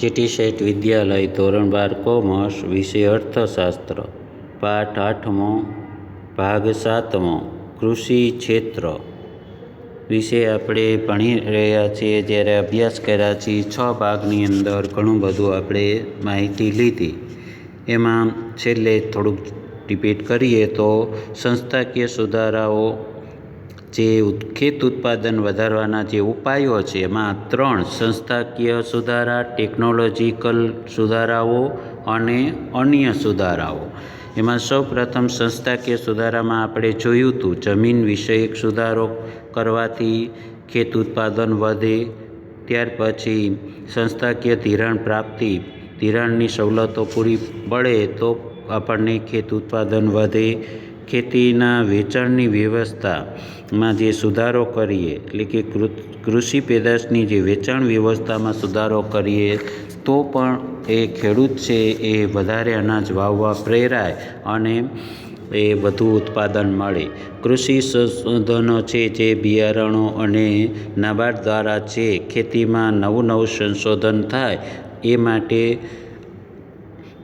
GT શેઠ વિદ્યાલય ધોરણ બાર commerce વિષય અર્થશાસ્ત્ર. પાઠ આઠમો, ભાગ સાતમો, કૃષિ ક્ષેત્ર. વિશે આપણે ભણી રહ્યા છીએ, જ્યારે અભ્યાસ કર્યા છીએ. છ ભાગની અંદર ઘણું બધું આપણે માહિતી લીધી. એમાં છેલ્લે થોડુંક રિપીટ કરીએ તો સંસ્થાકીય સુધારાઓ જે ખેત ઉત્પાદન વધારવાના જે ઉપાયો છે, એમાં ત્રણ સંસ્થાકીય સુધારા, ટેકનોલોજીકલ સુધારાઓ અને અન્ય સુધારાઓ. એમાં સૌ પ્રથમ સંસ્થાકીય સુધારામાં આપણે જોયું હતું જમીન વિષયક સુધારો કરવાથી ખેત ઉત્પાદન વધે, ત્યાર પછી સંસ્થાકીય ધિરાણ પ્રાપ્તિ, ધિરાણની સવલતો પૂરી પડે તો આપણને ખેત ઉત્પાદન વધે ખેતીના વેચાણની વ્યવસ્થામાં જે સુધારો કરીએ, એટલે કે કૃષિ પેદાશની જે વેચાણ વ્યવસ્થામાં સુધારો કરીએ, તો પણ એ ખેડૂત છે એ વધારે અનાજ વાવવા પ્રેરાય અને એ વધુ ઉત્પાદન મળે. કૃષિ સંશોધનો છે જે બિયારણો અને નાબાર્ડ દ્વારા છે ખેતીમાં નવું નવું સંશોધન થાય, એ માટે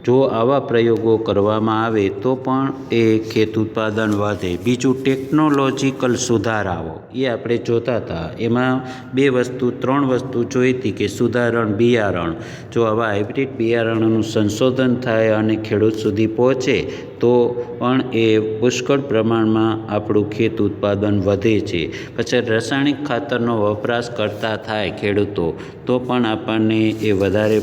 જો આવા પ્રયોગો કરવામાં આવે તો પણ એ ખેત ઉત્પાદન વધે. બીજું, ટેકનોલોજીકલ સુધારાઓ. એ આપણે જોતા હતા. એમાં બે વસ્તુ, ત્રણ વસ્તુ જોઈ હતી કે સુધારણ, બિયારણ. જો આવા હાઇબ્રિડ બિયારણોનું સંશોધન થાય અને ખેડૂત સુધી પહોંચે, તો પણ એ પુષ્કળ પ્રમાણમાં આપણું ખેત ઉત્પાદન વધે છે. પછી રાસાયણિક ખાતરનો વપરાશ કરતા થાય ખેડૂતો, તો પણ આપણને એ વધારે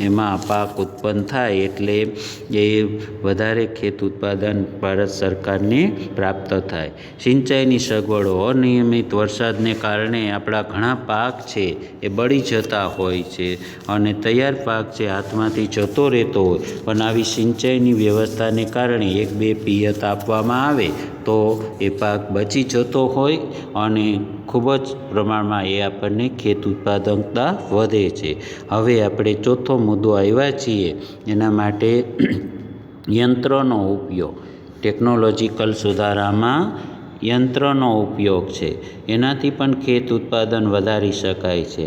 એમાં પાક ઉત્પન્ન થાય એટલે એ વધારે ખેત ઉત્પાદન ભારત સરકારને પ્રાપ્ત થાય. સિંચાઈની સગવડો અનિયમિત વરસાદને કારણે આપણા ઘણા પાક છે એ બળી જતા હોય છે અને તૈયાર પાક છે હાથમાંથી જતો રહેતો હોય પણ આવી સિંચાઈની વ્યવસ્થાને કારણે એક બે પિયત આપવામાં આવે તો એ પાક બચી જતો હોય અને ખૂબ જ પ્રમાણમાં એ આપણને ખેત ઉત્પાદકતા વધે છે. હવે આપણે ચોથો મુદ્દો આવ્યા છીએ, એના માટે યંત્રનો ઉપયોગ. ટેકનોલોજીકલ સુધારામાં યંત્રનો ઉપયોગ છે. એનાથી પણ ખેત ઉત્પાદન વધારી શકાય છે.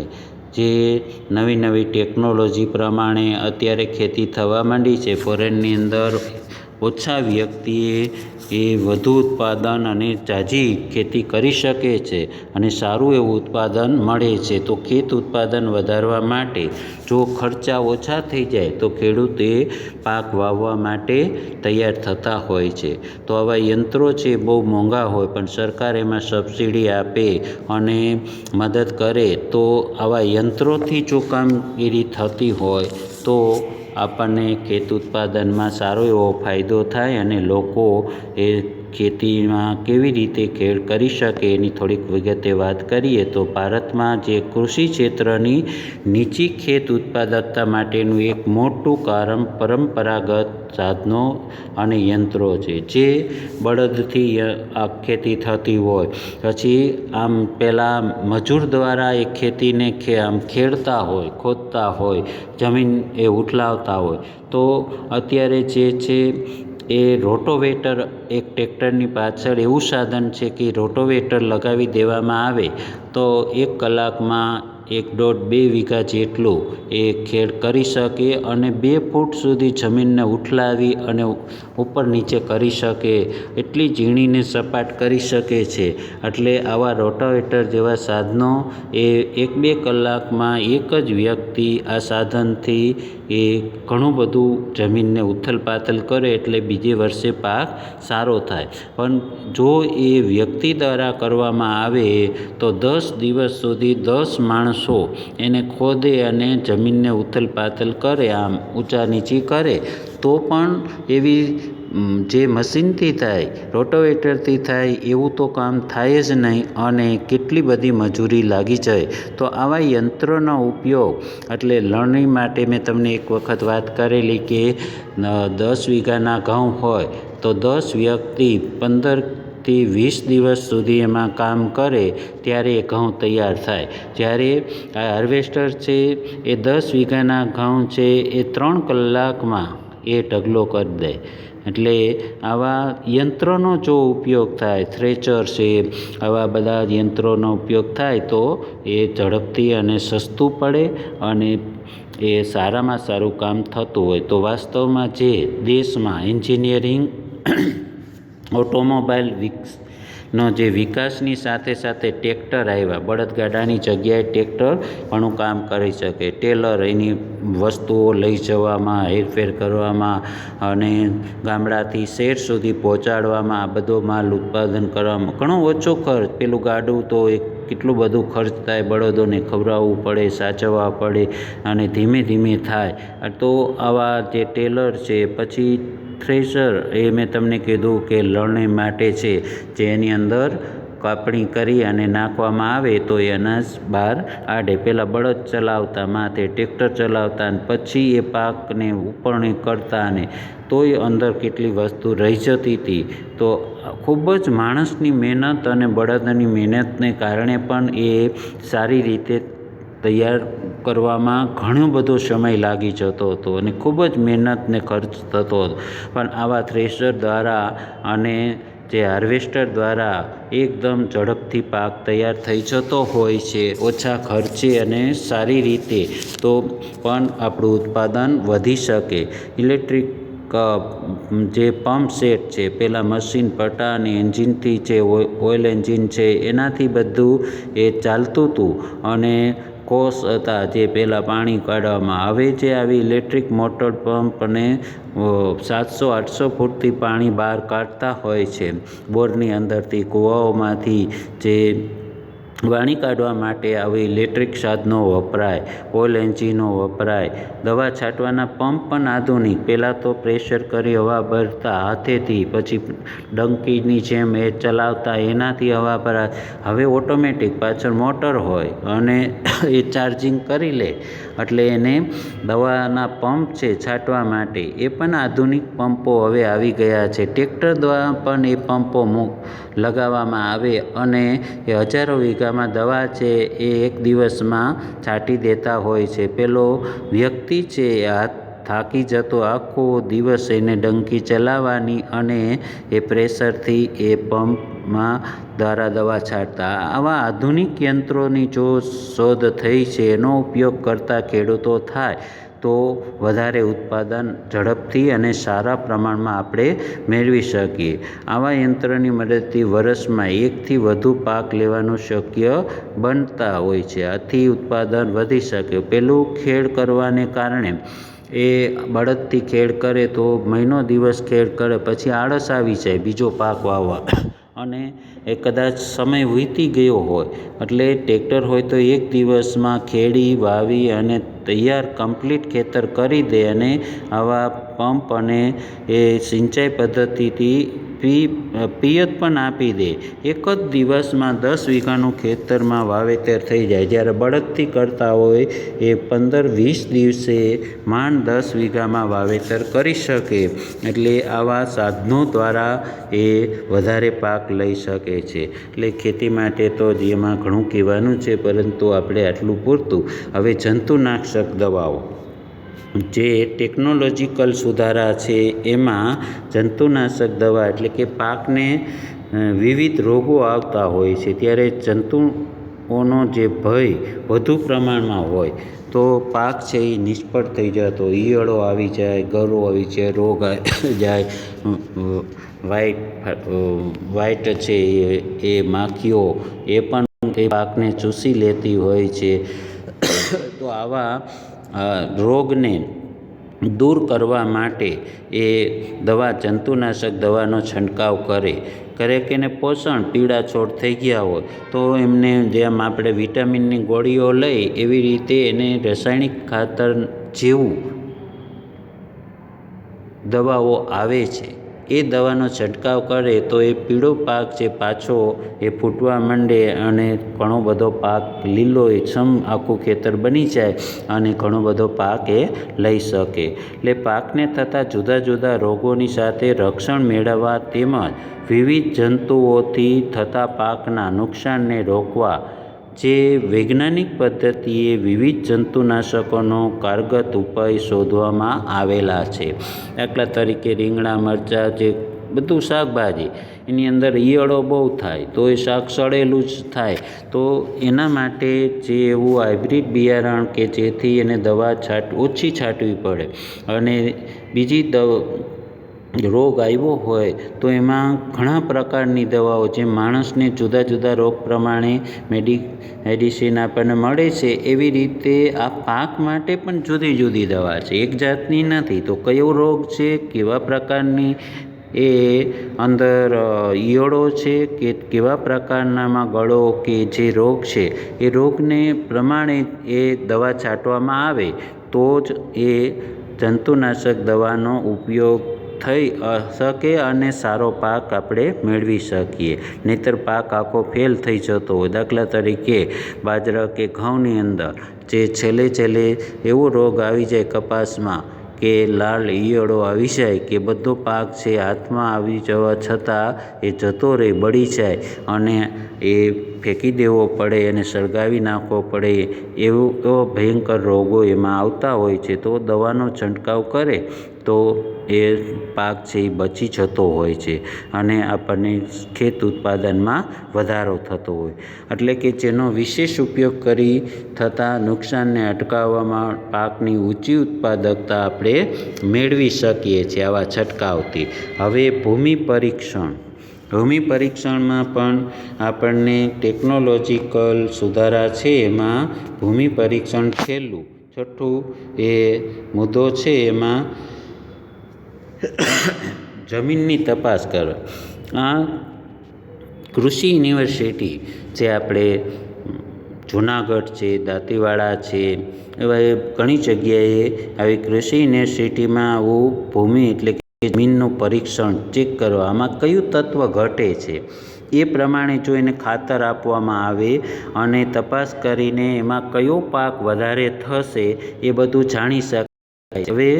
જે નવી નવી ટેકનોલોજી પ્રમાણે અત્યારે ખેતી થવા માંડી છે. ફોરેનની અંદર ઓછા વ્યક્તિએ એ વધુ ઉત્પાદન અને ઝાઝી ખેતી કરી શકે છે અને સારું એવું ઉત્પાદન મળે છે, તો ખેત ઉત્પાદન વધારવા માટે જો ખર્ચા ઓછા થઈ જાય, તો ખેડૂત એ પાક વાવવા માટે તૈયાર થતા હોય છે. તો આવા યંત્રો છે બહુ મોંઘા હોય, પણ સરકાર એમાં સબસિડી આપે અને મદદ કરે, તો આવા યંત્રોથી જો કામગીરી થતી હોય, તો આપણને ખેત ઉત્પાદનમાં સારો એવો ફાયદો થાય અને લોકો એ ખેતીમાં કેવી રીતે ખેડ કરી શકે એની થોડીક વિગતે વાત કરીએ તો ભારતમાં જે કૃષિ ક્ષેત્રની નીચી ખેત ઉત્પાદકતા માટેનું એક મોટું કારણ પરંપરાગત સાધનો અને યંત્રો છે, જે બળદથી આ ખેતી થતી હોય. પછી આમ પહેલાં મજૂર દ્વારા એ ખેતીને આમ ખેડતા હોય, ખોદતા હોય, જમીન એ ઉઠલાવતા હોય. તો અત્યારે જે છે એ રોટોવેટર એક ટ્રેક્ટરની પાછળ એવું સાધન છે કે રોટોવેટર લગાવી દેવામાં આવે તો એક કલાકમાં એક દોઢ બે વીઘા જેટલું એ ખેડ કરી શકે અને બે ફૂટ સુધી જમીનને ઉથલાવી અને ઉપર નીચે કરી શકે, એટલી ઝીણીને સપાટ કરી શકે છે. એટલે આવા રોટાવેટર જેવા સાધનો એ એક બે કલાકમાં એક જ વ્યક્તિ આ સાધનથી એ ઘણું બધું જમીનને ઉથલ પાથલ કરે એટલે બીજે વર્ષે પાક સારો થાય. પણ જો એ વ્યક્તિ દ્વારા કરવામાં આવે તો દસ દિવસ સુધી દસ માણસો એને ખોદે અને જમીનને ઉથલ પાથલ કરે, આમ ઊંચા નીચી કરે તો પણ એવી જે મશીનથી થાય, રોટોવેટરથી થાય, એવું તો કામ થાય જ નહીં અને કેટલી બધી મજૂરી લાગી જાય. તો આવા યંત્રનો ઉપયોગ, એટલે લણણી માટે મેં તમને એક વખત વાત કરેલી કે દસ વીઘાના ઘઉં હોય, તો દસ વ્યક્તિ પંદરથી વીસ દિવસ સુધી એમાં કામ કરે, ત્યારે એ ઘઉં તૈયાર થાય. જ્યારે આ હાર્વેસ્ટર છે, એ દસ વીઘાના ઘઉં છે, એ ત્રણ કલાકમાં એ ઢગલો કરી દે. એટલે આવા યંત્રોનો જો ઉપયોગ થાય થ્રેચર છે, આવા બધા યંત્રોનો ઉપયોગ થાય તો એ ઝડપથી અને સસ્તું પડે અને એ સારામાં સારું કામ થતું હોય. તો વાસ્તવમાં જે દેશમાં એન્જિનિયરિંગ ઓટોમોબાઈલ વિકસ નો, જે વિકાસની સાથે સાથે ટ્રેક્ટર આવ્યા. બળદગાડાની જગ્યાએ ટેક્ટર પણ કામ કરી શકે. ટેલર એની વસ્તુઓ લઈ જવામાં, હેરફેર કરવામાં અને ગામડાથી શહેર સુધી પહોંચાડવામાં આ બધો માલ ઉત્પાદન કરવામાં. ઘણો ઓછો ખર્ચ. પેલું ગાડું તો એક કેટલું બધું ખર્ચ થાય, બળદોને ખવડાવવું પડે, સાચવવા પડે અને ધીમે ધીમે થાય. તો આવા જે ટેલર છે, પછી થ્રેશર એ મેં તમને કીધું કે લણણી માટે છે જેની અંદર કાપણી કરી અને નાખવામાં આવે તો એ અનાજ બહાર આડે. પહેલાં બળદ ચલાવતા, માથે ટ્રેક્ટર ચલાવતા અને પછી એ પાકને ઉપરણી કરતા અને તોય અંદર કેટલી વસ્તુ રહી જતી હતી. તો ખૂબ જ માણસની મહેનત અને બળદની મહેનતને કારણે પણ એ સારી રીતે તૈયાર કરવામાં ઘણો બધો સમય લાગી જતો હતો અને ખૂબ જ મહેનતને ખર્ચ થતો હતો. પણ આવા થ્રેશર દ્વારા અને જે હાર્વેસ્ટર દ્વારા એકદમ ઝડપથી પાક તૈયાર થઈ જતો હોય છે, ઓછા ખર્ચે અને સારી રીતે, તો પણ આપણું ઉત્પાદન વધી શકે. ઇલેક્ટ્રિક જે પંપ સેટ છે, પહેલાં મશીન પટા અને એન્જિનથી જે ઓઇલ એન્જિન છે, એનાથી બધું એ ચાલતું હતું. અને કોસ હતા જે પહેલાં પાણી કાઢવામાં હવે જે આવી ઇલેક્ટ્રિક મોટર પંપ અને સાતસો, આઠસો ફૂટથી પાણી બહાર કાઢતા હોય છે. બોરની અંદરથી કૂવાઓમાંથી જે પાણી કાઢવા માટે આવી ઇલેક્ટ્રિક સાધનો વપરાય, ઓઇલ એન્જિનો વપરાય, દવા છાંટવાના પંપ પણ આધુનિક. પહેલાં તો પ્રેશર કરી હવા ભરતા હાથેથી, પછી ડંકીની જેમ એ ચલાવતા, એનાથી હવા ભરાય હવે ઓટોમેટિક પાછળ મોટર હોય અને એ ચાર્જિંગ કરી લે. એટલે એને દવાના પંપ છે છાંટવા માટે. એ પણ આધુનિક પંપો હવે આવી ગયા છે. ટ્રેક્ટર દ્વારા પણ એ પંપો લગાવવામાં આવે અને એ હજારો વીઘામાં દવા છે એ એક દિવસમાં છાંટી દેતા હોય છે. પેલો વ્યક્તિ છે આ થાકી જતો આખો દિવસ એને ડંકી ચલાવવાની અને એ પ્રેશરથી એ પંપમાં દ્વારા દવા છાંટતા. આવા આધુનિક યંત્રોની જો શોધ થઈ છે, એનો ઉપયોગ કરતા ખેડૂતો થાય. તો વધારે ઉત્પાદન ઝડપથી અને સારા પ્રમાણમાં આપણે મેળવી શકીએ. આવા યંત્રની મદદથી વર્ષમાં એકથી વધુ પાક લેવાનું શક્ય બનતા હોય છે. આથી ઉત્પાદન વધી શકે. પેલું ખેડ કરવાને કારણે એ બળદથી ખેડ કરે તો મહિનો દિવસ ખેડ કરે, પછી આળસ આવી જાય બીજો પાક વાવવા. અને એ કદાચ સમય વીતી ગયો હોય, એટલે ટેક્ટર હોય તો એક દિવસમાં ખેડી, વાવી અને તૈયાર કમ્પ્લીટ ખેતર કરી દે અને આવા પંપ અને એ સિંચાઈ પદ્ધતિથી પી, પિયત પણ આપી દે. એક જ દિવસમાં દસ વીઘાનું ખેતરમાં વાવેતર થઈ જાય. જ્યારે બળદથી કરતા હોય એ પંદર વીસ દિવસે માંડ દસ વીઘામાં વાવેતર કરી શકે. એટલે આવા સાધનો દ્વારા એ વધારે પાક લઈ શકે છે. એટલે ખેતી માટે તો જેમાં ઘણું કહેવાનું છે, પરંતુ આપણે આટલું પૂરતું. હવે જંતુનાશક દવાઓ. જે ટેકનોલોજીકલ સુધારા છે, એમાં જંતુનાશક દવા એટલે કે પાકને વિવિધ રોગો આવતા હોય છે. ત્યારે જંતુઓનો જે ભય વધુ પ્રમાણમાં હોય, તો પાક છે એ નિષ્ફળ થઈ જતો. ઈયળો આવી જાય, ગરો આવી જાય, રોગ આવી જાય વાઈટ વાઈટ છે એ માખીઓ, એ પણ એ પાકને ચૂસી લેતી હોય છે. તો આવા રોગને દૂર કરવા માટે એ દવા, જંતુનાશક દવાનો છંટકાવ કરે. કરે કે એને પોષણ, પીળા છોડ થઈ ગયા હોય, તો એમને જેમ આપણે વિટામિનની ગોળીઓ લઈ, એવી રીતે એને રાસાયણિક ખાતર જેવું દવાઓ આવે છે. એ દવાનો છંટકાવ કરે તો એ પીળો પાક છે પાછો એ ફૂટવા માંડે અને ઘણો બધો પાક લીલો છમ આખું ખેતર બની જાય અને ઘણો બધો પાક એ લઈ શકે. એટલે પાકને થતા જુદા જુદા રોગોની સાથે રક્ષણ મેળવવા તેમજ વિવિધ જંતુઓથી થતા પાકના નુકસાનને રોકવા જે વૈજ્ઞાનિક પદ્ધતિએ વિવિધ જંતુનાશકોનો કારગત ઉપાય શોધવામાં આવેલા છે. દાખલા તરીકે રીંગણા, મરચાં, જે બધું શાકભાજી, એની અંદર ઈયળો બહુ થાય, તો એ શાક સડેલું જ થાય. તો એના માટે જે એવું હાઇબ્રિડ બિયારણ કે જેથી એને દવા છાંટ, ઓછી છાંટવી પડે. અને બીજી દવ રોગ આવ્યો હોય તો એમાં ઘણા પ્રકારની દવાઓ જે માણસને જુદા જુદા રોગ પ્રમાણે મેડિ, મેડિસિન આપણને મળે છે. એવી રીતે આ પાક માટે પણ જુદી જુદી દવા છે. એક જાતની નથી. તો કયો રોગ છે? કેવા પ્રકારની? એ અંદર ઈયળો છે કે કેવા પ્રકારનામાં ગળો કે જે રોગ છે? એ રોગને પ્રમાણે એ દવા છાંટવામાં આવે તો જ એ જંતુનાશક દવાનો ઉપયોગ થઈ શકે અને સારો પાક આપણે મેળવી શકીએ. નહીંતર પાક આખો ફેલ થઈ જતો હોય. દાખલા તરીકે બાજરા કે ઘઉંની અંદર જે છેલ્લે છેલ્લે એવો રોગ આવી જાય કપાસમાં કે લાલ ઈયળો આવી જાય કે બધો પાક છે હાથમાં આવી જવા છતાં એ જતો રહે, બળી જાય અને એ ફેંકી દેવો પડે અને સળગાવી નાખવો પડે એવું, એવો ભયંકર રોગો એમાં આવતા હોય છે. તો દવાનો છંટકાવ કરે તો એ પાક છે એ બચી જતો હોય છે અને આપણને ખેત ઉત્પાદનમાં વધારો થતો હોય. એટલે કે જેનો વિશેષ ઉપયોગ કરી થતાં નુકસાનને અટકાવવામાં પાકની ઊંચી ઉત્પાદકતા આપણે મેળવી શકીએ છીએ આવા છંટકાવથી. હવે ભૂમિ પરીક્ષણ. ભૂમિ પરીક્ષણમાં પણ આપણને ટેકનોલોજીકલ સુધારા છે એમાં ભૂમિ પરીક્ષણ છેલ્લું. છઠ્ઠું એ મુદ્દો છે એમાં જમીનની તપાસ કરો. આ કૃષિ યુનિવર્સિટી જે આપણે જુનાગઢ છે, દાંતીવાડા છે, એવા એ ઘણી જગ્યાએ આવી કૃષિ યુનિવર્સિટીમાં આવું ભૂમિ એટલે કે જમીનનું પરીક્ષણ ચેક કરવા આમાં કયું તત્વ ઘટે છે? એ પ્રમાણે જો એને ખાતર આપવામાં આવે અને તપાસ કરીને એમાં કયો પાક વધારે થશે એ બધું જાણી શકાય. હવે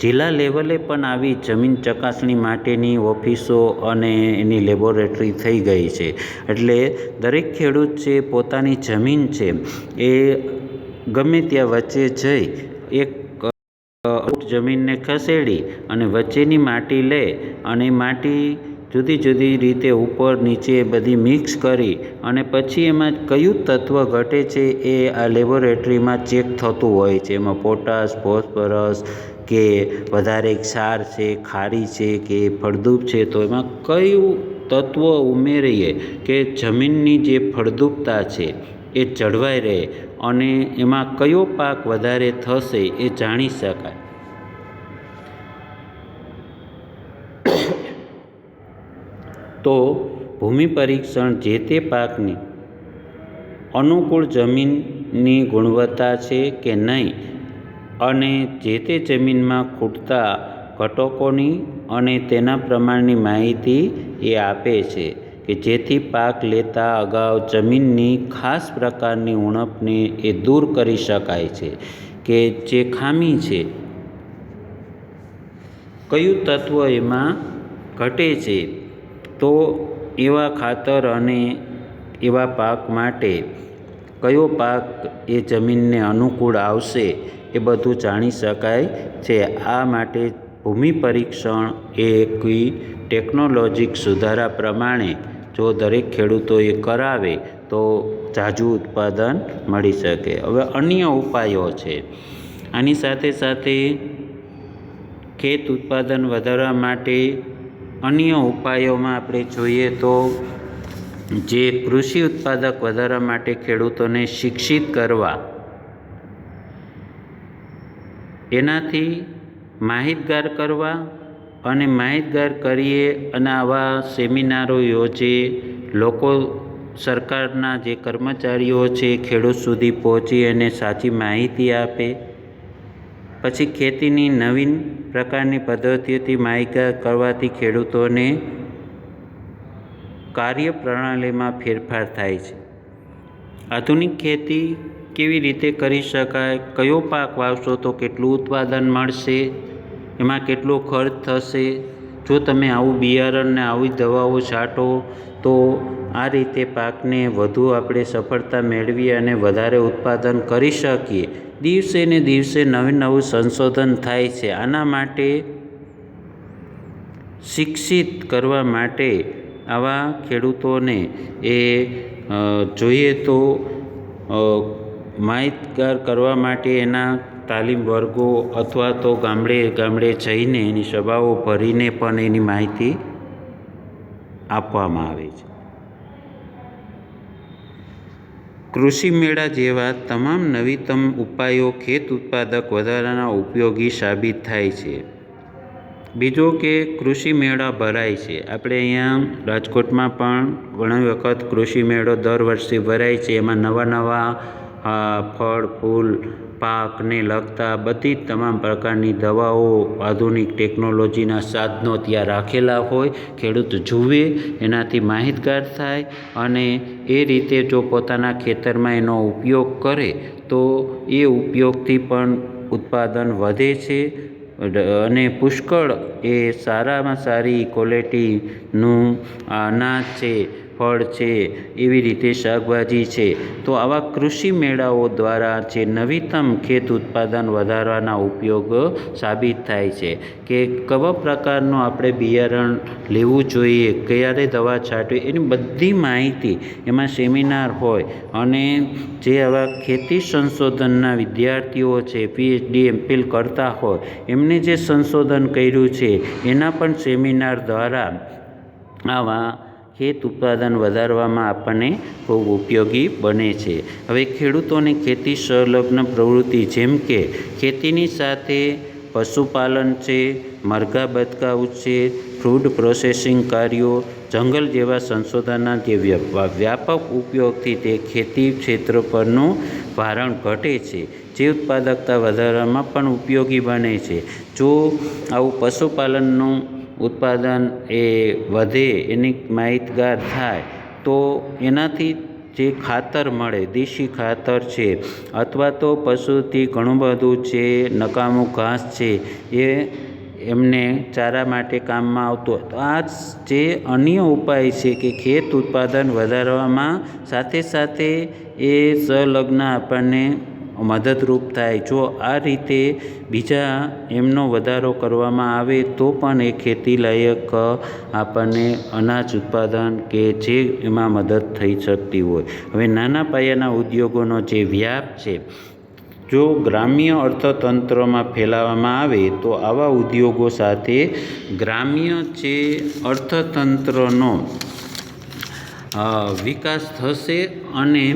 જિલ્લા લેવલે પણ આવી જમીન ચકાસણી માટેની ઓફિસો અને એની લેબોરેટરી થઈ ગઈ છે. એટલે દરેક ખેડૂત છે પોતાની જમીન છે એ ગમે ત્યાં વચ્ચે જઈ એક જમીનને ખસેડી અને વચ્ચેની માટી લે અને માટી જુદી જુદી રીતે ઉપર નીચે બધી મિક્સ કરી અને પછી એમાં કયું તત્વ ઘટે છે એ આ લેબોરેટરીમાં ચેક થતું હોય છે. એમાં પોટાશ, ફોસ્ફરસ કે વધારે ક્ષાર છે, ખારી છે કે ફળદ્રુપ છે, તો એમાં કયું તત્વ ઉમેરીએ કે જમીનની જે ફળદ્રુપતા છે એ જળવાઈ રહે અને એમાં કયો પાક વધારે થશે એ જાણી શકાય. તો ભૂમિ પરીક્ષણ જે તે પાકની અનુકૂળ જમીનની ગુણવત્તા છે કે નહીં અને જે તે જમીનમાં ખૂટતા ઘટકોની અને તેના પ્રમાણની માહિતી એ આપે છે કે જેથી પાક લેતા અગાઉ જમીનની ખાસ પ્રકારની ઉણપને એ દૂર કરી શકાય છે કે જે ખામી છે. કયું તત્વ એમાં ઘટે છે? તો એવા ખાતર અને એવા પાક માટે કયો પાક એ જમીનને અનુકૂળ આવશે? એ બધું જાણી શકાય છે. આ માટે ભૂમિ પરીક્ષણ એ કોઈ ટેકનોલોજીક સુધારા પ્રમાણે જો દરેક ખેડૂતોએ કરાવે તો ઝાઝું ઉત્પાદન મળી શકે. હવે અન્ય ઉપાયો છે. આની સાથે સાથે ખેત ઉત્પાદન વધારવા માટે અન્ય ઉપાયોમાં આપણે જોઈએ તો જે કૃષિ ઉત્પાદક વધારવા માટે ખેડૂતોને શિક્ષિત કરવા એનાથી માહિતગાર કરવા અને માહિતગાર કરીએ અને આવા સેમિનારો યોજે, લોકો સરકારના જે કર્મચારીઓ છે, ખેડૂત સુધી પહોંચી અને સાચી માહિતી આપે. પછી ખેતીની નવીન પ્રકારની પદ્ધતિઓથી માહિતગાર કરવાથી ખેડૂતોને કાર્યપ્રણાલીમાં ફેરફાર થાય છે. આધુનિક ખેતી કેવી રીતે કરી શકાય, કયો પાક વાવશો, તો કેટલું ઉત્પાદન મળશે, એમાં કેટલો ખર્ચ થશે? જો તમે આવું બિયારણ ને આવી દવાઓ છાંટો, તો આ રીતે પાકને વધુ આપણે સફળતા મેળવી અને વધારે ઉત્પાદન કરી શકીએ. દિવસે ને દિવસે નવું નવું સંશોધન થાય છે. આના માટે શિક્ષિત કરવા માટે આવા ખેડૂતોને એ જોઈએ તો માહિતગાર કરવા માટે એના તાલીમ વર્ગો અથવા તો ગામડે ગામડે જઈને એની સભાઓ ભરીને પણ એની માહિતી આપવામાં આવે છે. કૃષિ મેળા જેવા તમામ નવીનતમ ઉપાયો ખેત ઉત્પાદક વધારાના ઉપયોગી સાબિત થાય છે. બીજો કે કૃષિ મેળા ભરાય છે. આપણે અહીંયા રાજકોટમાં પણ ઘણી વખત કૃષિ મેળો દર વર્ષે ભરાય છે. એમાં નવા નવા ફળ, ફૂલ પાકને લગતા બધી જ તમામ પ્રકારની દવાઓ આધુનિક ટેકનોલોજીના સાધનો ત્યાં રાખેલા હોય, ખેડૂત જુએ, એનાથી માહિતગાર થાય અને એ રીતે જો પોતાના ખેતરમાં એનો ઉપયોગ કરે, તો એ ઉપયોગથી પણ ઉત્પાદન વધે છે અને પુષ્કળ એ સારામાં સારી ક્વોલિટીનું અનાજ છે. ફળ છે, એવી રીતે શાકભાજી છે. તો આવા કૃષિ મેળાઓ દ્વારા જે નવીનતમ ખેત ઉત્પાદન વધારવાના ઉપયોગ સાબિત થાય છે. કે કવા પ્રકારનું આપણે બિયારણ લેવું જોઈએ ક્યારે દવા છાંટવી, એની બધી માહિતી એમાં સેમિનાર હોય. અને જે આવા ખેતી સંશોધનના વિદ્યાર્થીઓ છે પીએચડી એમફિલ કરતા હોય, એમને જે સંશોધન કર્યું છે, એના પણ સેમિનાર દ્વારા આવા ખેત ઉત્પાદન વધારવામાં આપણને ખૂબ ઉપયોગી બને છે. હવે ખેડૂતોને ખેતી સંલગ્ન પ્રવૃત્તિ જેમ કે ખેતીની સાથે પશુપાલન છે, મરઘા બતકા ઉછેર ફૂડ પ્રોસેસિંગ કાર્યો, જંગલ જેવા સંશોધનના જે વ્ય- વ્યાપક ઉપયોગથી તે ખેતી ક્ષેત્ર પરનું ભારણ ઘટે છે. જે ઉત્પાદકતા વધારવામાં પણ ઉપયોગી બને છે. જો આવું પશુપાલનનું ઉત્પાદન એ વધે એની માહિતગાર થાય, તો એનાથી જે ખાતર મળે, દેશી ખાતર છે, અથવા તો પશુથી ઘણું બધું છે, નકામું ઘાસ છે, એ એમને ચારા માટે કામમાં આવતું તો આ જે અન્ય ઉપાય છે કે ખેત ઉત્પાદન વધારવામાં સાથે સાથે એ સંલગ્ન આપણને મદદરૂપ થાય. જો આ રીતે બીજા એમનો વધારો કરવામાં આવે, તો પણ એ ખેતીલાયક આપણને અનાજ ઉત્પાદન કે જે એમાં મદદ થઈ શકતી હોય. હવે નાના પાયાના ઉદ્યોગોનો જે વ્યાપ છે, જો ગ્રામ્ય અર્થતંત્રમાં ફેલાવવામાં આવે, તો આવા ઉદ્યોગો સાથે ગ્રામ્ય જે અર્થતંત્રનો વિકાસ થશે અને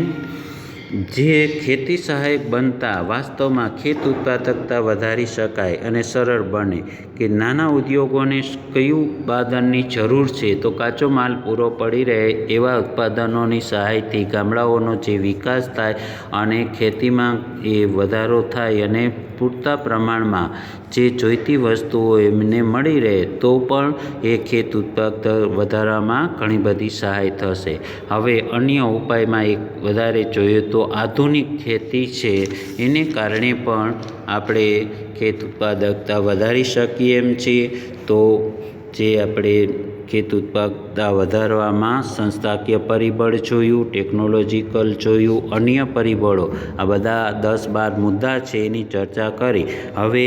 જે ખેતી સહાયક બનતા વાસ્તવમાં ખેત ઉત્પાદકતા વધારી શકાય અને સરળ બને કે નાના ઉદ્યોગોને કયું ઉત્પાદનની જરૂર છે, તો કાચો માલ પૂરો પડી રહે એવા ઉત્પાદનોની સહાયથી ગામડાઓનો જે વિકાસ થાય અને ખેતીમાં એ વધારો થાય અને પૂરતા પ્રમાણમાં જે જોઈતી વસ્તુઓ એમને મળી રહે, તો પણ એ ખેત ઉત્પાદક વધારવામાં ઘણી બધી સહાય થશે. હવે અન્ય ઉપાયમાં એક વધારે જોઈએ તો આધુનિક ખેતી છે. એને કારણે પણ આપણે ખેત ઉત્પાદકતા વધારી શકીએ એમ છીએ. તો જે આપણે ખેત ઉત્પાદકતા વધારવામાં સંસ્થાકીય પરિબળ જોયું ટેકનોલોજીકલ જોયું, અન્ય પરિબળો. આ બધા દસ બાર મુદ્દા છે એની ચર્ચા કરી. હવે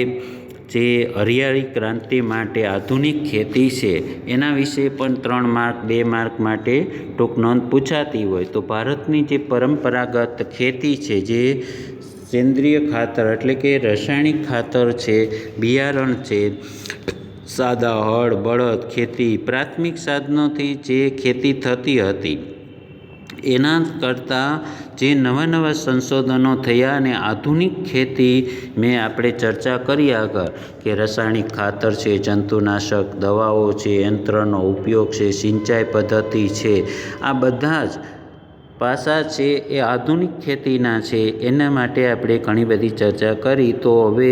જે હરિયાળી ક્રાંતિ માટે આધુનિક ખેતી છે, એના વિશે પણ ત્રણ માર્ક, બે માર્ક માટે ટૂંક નોંધ પૂછાતી હોય. તો ભારતની જે પરંપરાગત ખેતી છે, જે સેન્દ્રિય ખાતર એટલે કે રાસાયણિક ખાતર છે, બિયારણ છે સાદા હળ, બળદ, ખેતી, પ્રાથમિક સાધનોથી જે ખેતી થતી હતી, એના કરતાં જે નવા નવા સંશોધનો થયા અને આધુનિક ખેતી મેં આપણે ચર્ચા કરી આગળ કે રાસાયણિક ખાતર છે, જંતુનાશક દવાઓ છે, યંત્રનો ઉપયોગ છે, સિંચાઈ પદ્ધતિ છે, આ બધા જ પાસા છે એ આધુનિક ખેતીના છે, એના માટે આપણે ઘણી બધી ચર્ચા કરી. તો હવે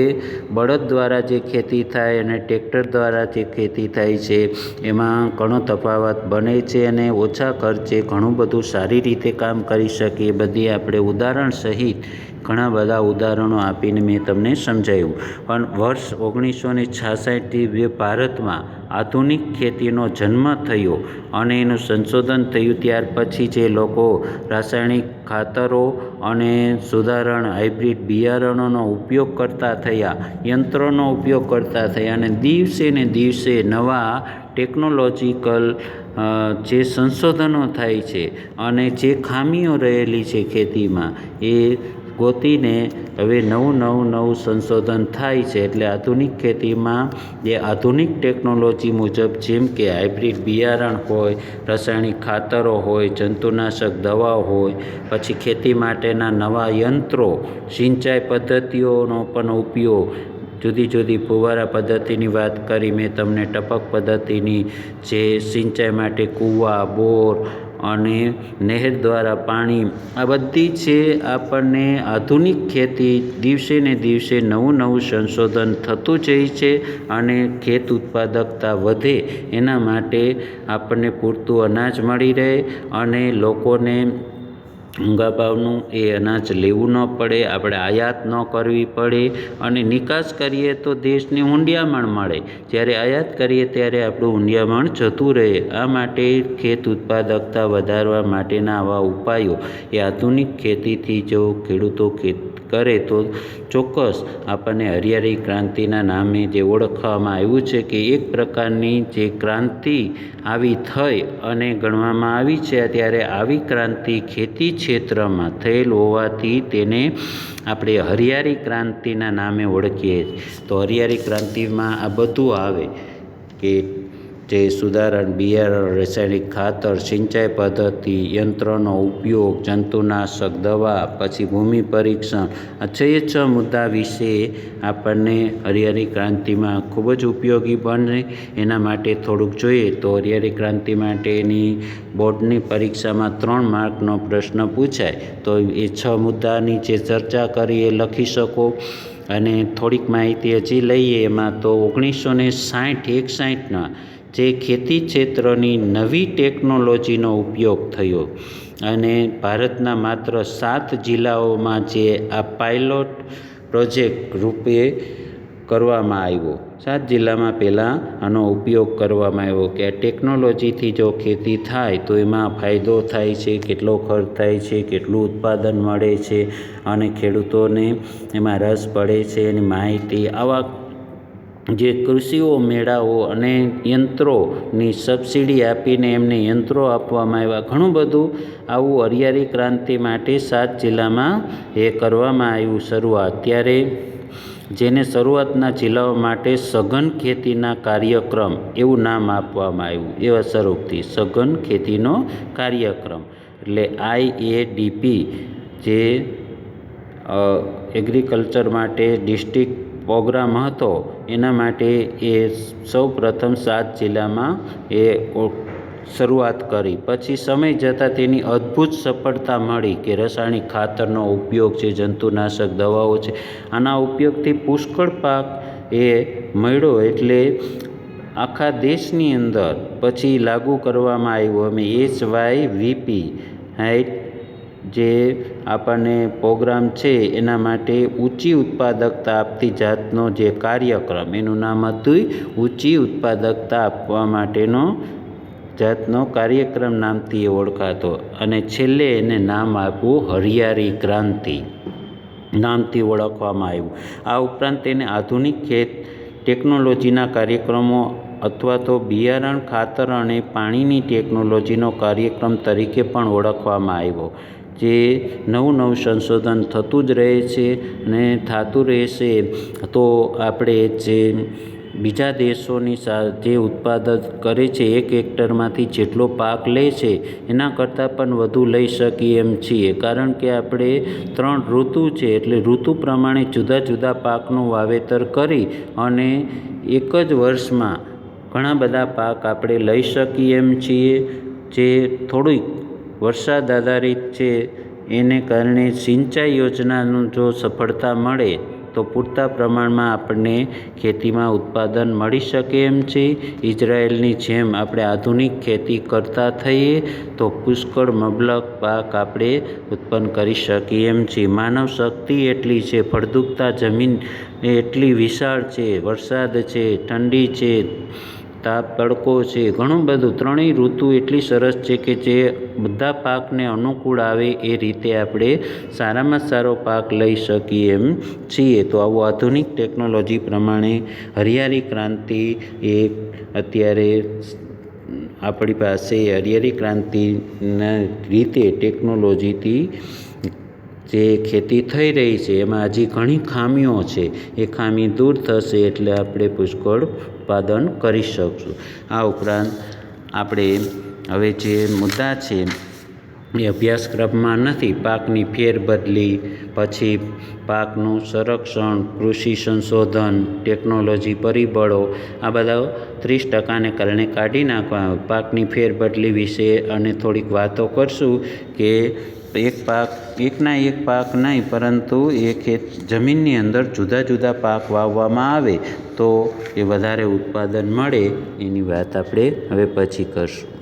બળદ દ્વારા જે ખેતી થાય અને ટ્રેક્ટર દ્વારા જે ખેતી થાય છે, એમાં ઘણો તફાવત બને છે અને ઓછા ખર્ચે ઘણું બધું સારી રીતે કામ કરી શકીએ. બધી આપણે ઉદાહરણ સહિત ઘણા બધા ઉદાહરણો આપીને મેં તમને સમજાવ્યું પણ વર્ષ ઓગણીસો ને છાસઠથી ભારતમાં આધુનિક ખેતીનો જન્મ થયો અને એનું સંશોધન થયું ત્યાર પછી જે લોકો રાસાયણિક ખાતરો અને સુધારણ, હાઇબ્રિડ બિયારણોનો ઉપયોગ કરતા થયા, યંત્રોનો ઉપયોગ કરતા થયા અને દિવસે ને દિવસે નવા ટેકનોલોજીકલ જે સંશોધનો થાય છે અને જે ખામીઓ રહેલી છે ખેતીમાં એ ગોતીને હવે નવું નવું નવું સંશોધન થાય છે એટલે આધુનિક ખેતીમાં જે આધુનિક ટેકનોલોજી મુજબ જેમ કે હાઇબ્રિડ બિયારણ હોય, રાસાયણિક ખાતરો હોય, જંતુનાશક દવાઓ હોય, પછી ખેતી માટેના નવા યંત્રો, સિંચાઈ પદ્ધતિઓનો પણ ઉપયોગ, જુદી જુદી ફુવારા પદ્ધતિની વાત કરી, મેં તમને ટપક પદ્ધતિની જે સિંચાઈ માટે કૂવા, બોર અને નહેર દ્વારા પાણી. આ બધી છે આપણને આધુનિક ખેતી દિવસે ને દિવસે નવું નવું સંશોધન થતું જાય છે અને ખેત ઉત્પાદકતા વધે. એના માટે આપણને પૂરતું અનાજ મળી રહે અને લોકોને મોંઘા ભાવનું એ અનાજ લેવું ન પડે, આપણે આયાત ન કરવી પડે અને નિકાસ કરીએ તો દેશને ઊંડિયામણ મળે. જ્યારે આયાત કરીએ ત્યારે આપણું ઊંડિયામણ જતું રહે. આ માટે ખેત ઉત્પાદકતા વધારવા માટેના આવા ઉપાયો. એ આધુનિક ખેતીથી જો ખેડૂતો ખેત કરે તો ચોક્કસ આપણને હરિયાળી ક્રાંતિના નામે જે ઓળખવામાં આવ્યું છે કે એક પ્રકારની જે ક્રાંતિ આવી થઈ અને ગણવામાં આવી છે, ત્યારે આવી ક્રાંતિ ખેતી ક્ષેત્રમાં થયેલ હોવાથી તેને આપણે હરિયાળી ક્રાંતિના નામે ઓળખીએ તો હરિયાળી ક્રાંતિમાં આ બધું આવે કે જે સુધારણ, બિયારણ, રાસાયણિક ખાતર, સિંચાઈ પદ્ધતિ, યંત્રનો ઉપયોગ, જંતુનાશક, દવા, પછી ભૂમિ પરીક્ષણ આ છ મુદ્દા વિશે આપણને હરિયાળી ક્રાંતિમાં ખૂબ જ ઉપયોગી બને. એના માટે થોડુંક જોઈએ તો હરિયાળી ક્રાંતિ માટેની બોર્ડની પરીક્ષામાં ત્રણ માર્કનો પ્રશ્ન પૂછાય. તો એ છ મુદ્દાની જે ચર્ચા કરી એ લખી શકો અને થોડીક માહિતી હજી લઈએ. એમાં તો ઓગણીસો ને સાઠ, એકસાઠના જે ખેતી ક્ષેત્રની નવી ટેકનોલોજીનો ઉપયોગ થયો અને ભારતના માત્ર સાત જિલ્લાઓમાં જે આ પાયલોટ પ્રોજેક્ટ રૂપે કરવામાં આવ્યો. સાત જિલ્લામાં પહેલાં આનો ઉપયોગ કરવામાં આવ્યો કે આ ટેકનોલોજીથી જો ખેતી થાય તો એમાં ફાયદો થાય છે, કેટલો ખર્ચ થાય છે, કેટલું ઉત્પાદન મળે છે અને ખેડૂતોને એમાં રસ પડે છે એની માહિતી આવા જે કૃષિઓ મેળાઓ અને યંત્રોની સબસિડી આપીને એમને યંત્રો આપવામાં આવ્યા. ઘણું બધું આવું હરિયાળી ક્રાંતિ માટે સાત જિલ્લામાં એ કરવામાં આવ્યું શરૂઆત. ત્યારે જેને શરૂઆતના જિલ્લાઓ માટે સઘન ખેતીના કાર્યક્રમ એવું નામ આપવામાં આવ્યું. એવા સ્વરૂપથી સઘન ખેતીનો કાર્યક્રમ. એટલે આઈ એ ડીપી જે એગ્રીકલ્ચર માટે ડિસ્ટ્રિક્ટ પ્રોગ્રામ હતો એના માટે એ સૌ પ્રથમ સાત જિલ્લામાં એ શરૂઆત કરી. પછી સમય જતાં તેની અદ્ભુત સફળતા મળી કે રાસાયણિક ખાતરનો ઉપયોગ છે, જંતુનાશક દવાઓ છે. આના ઉપયોગથી પુષ્કળ પાક એ મળ્યો એટલે આખા દેશની અંદર પછી લાગુ કરવામાં આવ્યું. અમે એચ વાય વીપી હાઈટ જે આપણને પ્રોગ્રામ છે એના માટે ઊંચી ઉત્પાદકતા આપતી જાતનો જે કાર્યક્રમ, એનું નામ હતું ઊંચી ઉત્પાદકતા આપવા માટેનો જાતનો કાર્યક્રમ નામથી એ ઓળખાતો અને છેલ્લે એને નામ આપવું હરિયાળી ક્રાંતિ. નામથી ઓળખવામાં આવ્યું. આ ઉપરાંત તેને આધુનિક ખેત ટેકનોલોજીના કાર્યક્રમો અથવા તો બિયારણ ખાતર અને પાણીની ટેકનોલોજીનો કાર્યક્રમ તરીકે પણ ઓળખવામાં આવ્યો. જે નવું નવું સંશોધન થતું જ રહે છે અને થતું રહેશે. તો આપણે જે બીજા દેશોની જે ઉત્પાદક કરે છે, એક હેક્ટરમાંથી જેટલો પાક લે છે, એના કરતાં પણ વધુ લઈ શકીએ એમ છીએ. કારણ કે આપણે ત્રણ ઋતુ છે, એટલે ઋતુ પ્રમાણે જુદા જુદા પાકનું વાવેતર કરી અને એક જ વર્ષમાં ઘણા બધા પાક આપણે લઈ શકીએ એમ છીએ. જે થોડીક વરસાદ આધારિત છે. એને કારણે સિંચાઈ યોજનાનું જો સફળતા મળે, તો પૂરતા પ્રમાણમાં આપણને ખેતીમાં ઉત્પાદન મળી શકે એમ છે. ઇઝરાયલની જેમ આપણે આધુનિક ખેતી કરતા થઈએ, તો પુષ્કળ મબલક પાક આપણે ઉત્પન્ન કરી શકીએ એમ છીએ માનવ શક્તિ એટલી છે, ફળદ્રુપતા જમીન એટલી વિશાળ છે, વરસાદ છે, ઠંડી છે તાપ, તડકો છે, ઘણું બધું. ત્રણેય ઋતુ એટલી સરસ છે કે જે બધા પાકને અનુકૂળ આવે એ રીતે આપણે સારામાં સારો પાક લઈ શકીએ એમ છીએ. તો આવું આધુનિક ટેકનોલોજી પ્રમાણે હરિયાળી ક્રાંતિ એ અત્યારે આપણી પાસે હરિયાળી ક્રાંતિના રીતે ટેકનોલોજીથી જે ખેતી થઈ રહી છે, એમાં હજી ઘણી ખામીઓ છે. એ ખામી દૂર થશે એટલે આપણે પુષ્કળ ઉત્પાદન કરી શકશું. આ ઉપરાંત આપણે હવે જે મુદ્દા છે, એ અભ્યાસક્રમમાં નથી. પાકની ફેરબદલી, પછી પાકનું સંરક્ષણ, કૃષિ સંશોધન, ટેકનોલોજી પરિબળો, આ બધા ત્રીસ ટકાને કારણે કાઢી નાખવા. પાકની ફેરબદલી વિશે અને થોડીક વાતો કરશું કે એક પાક, એકના એક પાક નહીં, પરંતુ એ ખેત જમીનની અંદર જુદા જુદા પાક વાવવામાં આવે તો એ વધારે ઉત્પાદન મળે એની વાત આપણે હવે પછી કરશું.